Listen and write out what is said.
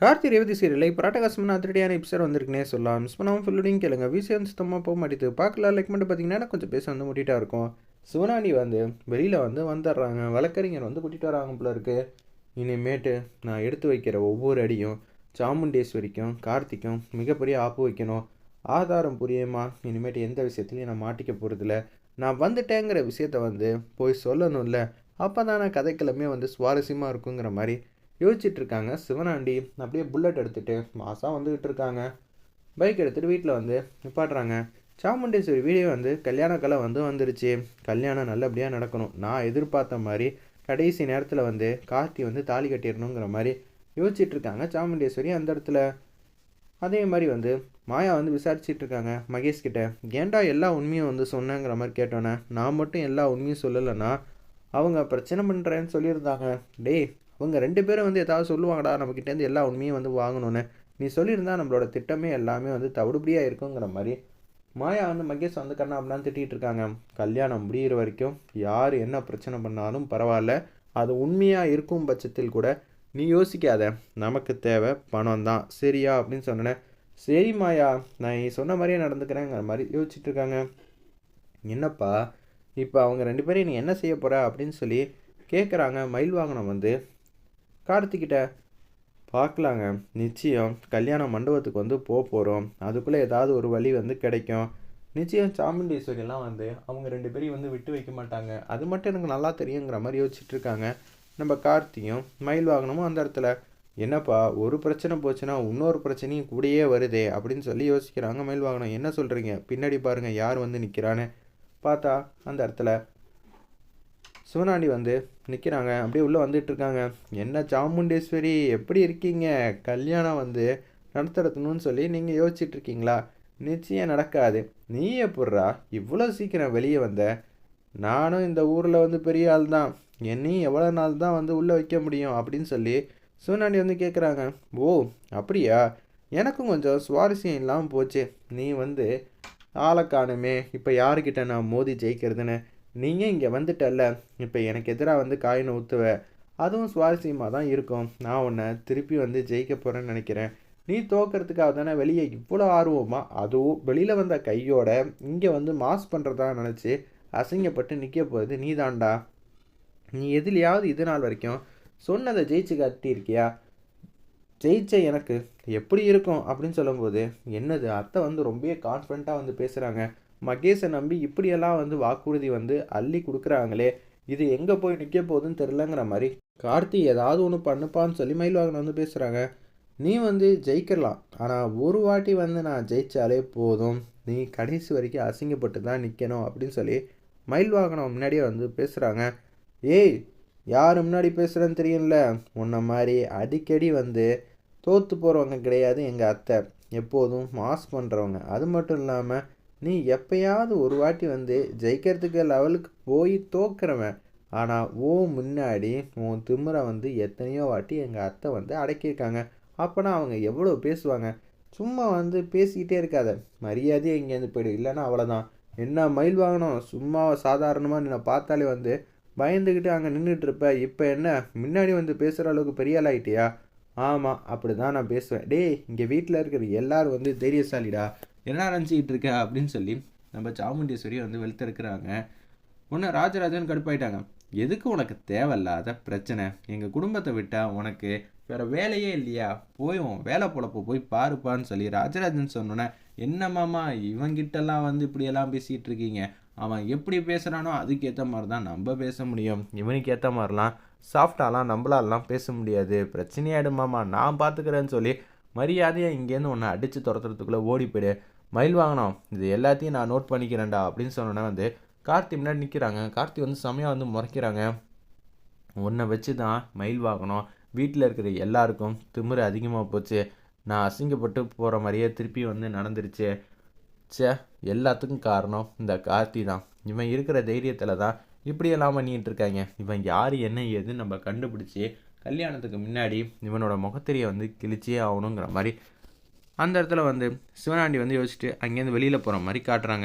Karthi Revathi serial இப்போ ராட்டகாசமான அதிரடியான episode வந்திருக்குனே சொல்லலாம். மிஸ் பண்ணாமல் ஃபுல்லுடையும் கேளுங்க. விஷயம் சுத்தமாக போக மாட்டேது பார்க்கலாம் லைக் மட்டும் பார்த்தீங்கன்னா கொஞ்சம் பேச வந்து முட்டிட்டா இருக்கும். சிவனாணி வந்து வெளியில் வந்து வந்துடுறாங்க. வழக்கறிஞர் வந்து கூட்டிகிட்டு வராங்க போல இருக்கு. இனிமேட்டு நான் எடுத்து வைக்கிற ஒவ்வொரு அடியும் சாமுண்டேஸ்வரிக்கும் கார்த்திக்கும் மிகப்பெரிய ஆப்பு வைக்கணும். ஆதாரம் புரியுமா? இனிமேட்டு எந்த விஷயத்துலையும் நான் மாட்டிக்க போகிறதில்ல நான் வந்துட்டேங்கிற விஷயத்த வந்து போய் சொல்லணும்ல. அப்போ தானே கதைக்கிழமே வந்து சுவாரஸ்யமாக இருக்குங்கிற மாதிரி யோசிச்சுட்டு இருக்காங்க சிவனாண்டி அப்படியே புல்லட் எடுத்துகிட்டு மாதம் வந்துக்கிட்டு இருக்காங்க பைக் எடுத்துகிட்டு வீட்டில் வந்து நிப்பாட்டுறாங்க சாமுண்டேஸ்வரி வீடியோ வந்து கல்யாண கலை வந்து வந்துருச்சு. கல்யாணம் நல்லபடியாக நடக்கணும். நான் எதிர்பார்த்த மாதிரி கடைசி நேரத்தில் வந்து கார்த்தி வந்து தாலி கட்டிடணுங்கிற மாதிரி யோசிச்சுட்டு இருக்காங்க சாமுண்டேஸ்வரி அந்த இடத்துல. அதே மாதிரி வந்து மாயா வந்து விசாரிச்சுட்டு இருக்காங்க மகேஷ் கிட்ட. ஏன்டா எல்லா உண்மையும் வந்து சொன்னேங்கிற மாதிரி கேட்டோன்னே நான் மட்டும் எல்லா உண்மையும் சொல்லலைன்னா அவங்க பிரச்சனை பண்ணுறேன்னு சொல்லியிருந்தாங்க. டேய் அவங்க ரெண்டு பேரும் வந்து ஏதாவது சொல்லுவாங்கடா நம்மக்கிட்டேருந்து எல்லா உண்மையும் வந்து வாங்கணும்னு. நீ சொல்லியிருந்தா நம்மளோட திட்டமே எல்லாமே வந்து தவிடுபடியாக இருக்குங்கிற மாதிரி மாயா வந்து மகேஷ் வந்து கண்ணா அப்படிலாம் திட்டிகிட்டு இருக்காங்க. கல்யாணம் முடிகிற வரைக்கும் யார் என்ன பிரச்சனை பண்ணாலும் பரவாயில்ல. அது உண்மையாக இருக்கும் பட்சத்தில் கூட நீ யோசிக்காத. நமக்கு தேவை பணம் தான் சரியா அப்படின்னு சொன்னேன் சரி மாயா நான் நீ சொன்ன மாதிரியே நடந்துக்கிறேங்கிற மாதிரி யோசிச்சுட்டு இருக்காங்க. என்னப்பா இப்போ அவங்க ரெண்டு பேரும் நீ என்ன செய்ய போகிற அப்படின்னு சொல்லி கேட்குறாங்க மயில் வாகனம் வந்து கார்த்திக்கிட்ட பார்க்கலாங்க. நிச்சயம் கல்யாண மண்டபத்துக்கு வந்து போக போகிறோம் அதுக்குள்ளே ஏதாவது ஒரு வழி வந்து கிடைக்கும். நிச்சயம் சாமுண்டீஸ்வரிலாம் வந்து அவங்க ரெண்டு பேரையும் வந்து விட்டு வைக்க மாட்டாங்க. அது மட்டும் எனக்கு நல்லா தெரியுங்கிற மாதிரி யோசிச்சுட்டு இருக்காங்க நம்ம கார்த்தியும் மயில் வாகனமும் அந்த இடத்துல என்னப்பா ஒரு பிரச்சனை போச்சுன்னா இன்னொரு பிரச்சனையும் கூடயே வருதே அப்படின்னு சொல்லி யோசிக்கிறாங்க மயில் வாகனம். என்ன சொல்கிறீங்க பின்னாடி பாருங்கள் யார் வந்து நிற்கிறான்னு பார்த்தா அந்த இடத்துல சிவனாண்டி வந்து நிற்கிறாங்க அப்படியே உள்ளே வந்துட்டு இருக்காங்க. என்ன சாமுண்டேஸ்வரி எப்படி இருக்கீங்க? கல்யாணம் வந்து நடத்துறதுன்னு சொல்லி நீங்கள் யோசிச்சுட்டு இருக்கீங்களா? நிச்சயம் நடக்காது. நீ எப்பட்றா இவ்வளோ சீக்கிரம் வெளியே வந்த? நானும் இந்த ஊரில் வந்து பெரிய ஆள் தான். என்னையும் எவ்வளோ நாள் தான் வந்து உள்ளே வைக்க முடியும்? அப்படின்னு சொல்லி சிவனாண்டி வந்து கேட்குறாங்க ஓ அப்படியா? எனக்கும் கொஞ்சம் சுவாரஸ்யம் இல்லாமல் போச்சு. நீ வந்து ஆளை காணுமே இப்போ யாருக்கிட்ட நான் மோதி ஜெயிக்கிறதுன்னு? நீங்கள் இங்கே வந்துட்டல்ல. இப்போ எனக்கு எதிராக வந்து காயினை ஊற்றுவ அதுவும் சுவாரஸ்யமாக தான் இருக்கும். நான் உன்னை திருப்பி வந்து ஜெயிக்க போகிறேன்னு நினைக்கிறேன். நீ தோக்கிறதுக்காக தானே வெளியே இவ்வளோ ஆர்வமாக அதுவும் வெளியில் வந்த கையோட இங்கே வந்து மாஸ் பண்ணுறதா நினச்சி அசிங்கப்பட்டு நிற்க போகிறது நீ தாண்டா நீ எதுலையாவது இது நாள் வரைக்கும் சொன்னதை ஜெயிச்சு காட்டியிருக்கியா? ஜெயிச்ச எனக்கு. எப்படி இருக்கும்? அப்படின்னு சொல்லும்போது என்னது அத்தை வந்து ரொம்ப கான்ஃபிடண்ட்டாக வந்து பேசுகிறாங்க மகேஷை நம்பி இப்படியெல்லாம் வந்து வாக்குறுதி வந்து அள்ளி கொடுக்குறாங்களே இது எங்கே போய் நிற்க போகுதுன்னு தெரிலங்கிற மாதிரி கார்த்தி ஏதாவது ஒன்று பண்ணுப்பான்னு சொல்லி மயில்வாகன் வந்து பேசுகிறாங்க நீ வந்து ஜெயிக்கலாம் ஆனால் ஒரு வாட்டி வந்து நான் ஜெயித்தாலே போதும். நீ கடைசி வரைக்கும் அசிங்கப்பட்டு தான் நிற்கணும் அப்படின்னு சொல்லி மயில் வாகனம் முன்னாடியே வந்து பேசுகிறாங்க ஏய் யார் முன்னாடி பேசுகிறேன்னு தெரியும்ல? உன்ன மாதிரி அடிக்கடி வந்து தோற்று போகிறவங்க கிடையாது எங்கள் அத்தை. எப்போதும் மாஸ் பண்ணுறவங்க அது மட்டும் இல்லாமல் நீ எப்பயாவது ஒரு வாட்டி வந்து ஜெயிக்கிறதுக்கு லெவலுக்கு போய் தோக்குறவன். ஆனால் ஓ முன்னாடி உன் திமுறை வந்து எத்தனையோ வாட்டி எங்கள் அத்தை வந்து அடக்கியிருக்காங்க. அப்போனா அவங்க எவ்வளோ பேசுவாங்க? சும்மா வந்து பேசிக்கிட்டே இருக்காத. மரியாதையே இங்கேருந்து போய்டு. இல்லைன்னா அவ்வளோதான் என்ன மயில் வாங்கணும் சும்மா சாதாரணமாக நான் பார்த்தாலே வந்து பயந்துக்கிட்டு அங்கே நின்றுட்டுருப்ப இப்போ என்ன? முன்னாடி வந்து பேசுகிற அளவுக்கு பெரிய ஆளாயிட்டியா ஆமாம் அப்படி தான் நான் பேசுவேன். டேய் இங்கே வீட்டில் இருக்கிற எல்லோரும் வந்து தைரியசாலிடா. என்ன நினச்சிக்கிட்டு இருக்க அப்படின்னு சொல்லி நம்ம சாமுண்டீஸ்வரியை வந்து வெளுத்தெடுக்கிறாங்க. ஒன்று ராஜராஜன் கடுப்பாயிட்டாங்க. எதுக்கு உனக்கு தேவையில்லாத பிரச்சனை? எங்கள் குடும்பத்தை விட்டால் உனக்கு வேறு வேலையே இல்லையா? போய் வேலை பொழப்பு போய் பாருப்பான்னு சொல்லி ராஜராஜன் சொன்னோன்னே என்னம்மாமா இவங்கிட்டலாம் வந்து இப்படியெல்லாம் பேசிகிட்டு இருக்கீங்க? அவன் எப்படி பேசுகிறானோ அதுக்கேற்ற மாதிரி தான் நம்ம பேச முடியும். இவனுக்கு ஏற்ற மாதிரிலாம் சாஃப்டாலாம் நம்மளாலாம் பேச முடியாது. பிரச்சனையாயிடுமாமா நான் பார்த்துக்கிறேன்னு சொல்லி மரியாதையாக இங்கேருந்து ஒன்று அடித்து துரத்துறதுக்குள்ளே ஓடி போயிடு. மயில் வாங்கினோம் இது எல்லாத்தையும் நான் நோட் பண்ணிக்கிறேன்டா அப்படின்னு சொன்னோன்னே வந்து கார்த்தி முன்னாடி நிற்கிறாங்க கார்த்தி வந்து செமையாக வந்து முறைக்கிறாங்க. உன்னை வச்சு தான் மயில் வாங்கணும் வீட்டில் இருக்கிற எல்லாருக்கும் திமிரு அதிகமாக போச்சு. நான் அசிங்கப்பட்டு போகிற மாதிரியே திருப்பி வந்து நடந்துருச்சு. சே எல்லாத்துக்கும் காரணம் இந்த கார்த்தி தான். இவன் இருக்கிற தைரியத்தில் தான் இப்படியெல்லாம் பண்ணிகிட்டு இருக்காங்க. இவன் யார் என்ன ஏதுன்னு நம்ம கண்டுபிடிச்சி கல்யாணத்துக்கு முன்னாடி இவனோட முகத்திரியை வந்து கிழிச்சே ஆகணுங்கிற மாதிரி அந்த இடத்துல வந்து சிவனாண்டி வந்து யோசிச்சுட்டு அங்கேருந்து வெளியில் போகிற மாதிரி காட்டுறாங்க.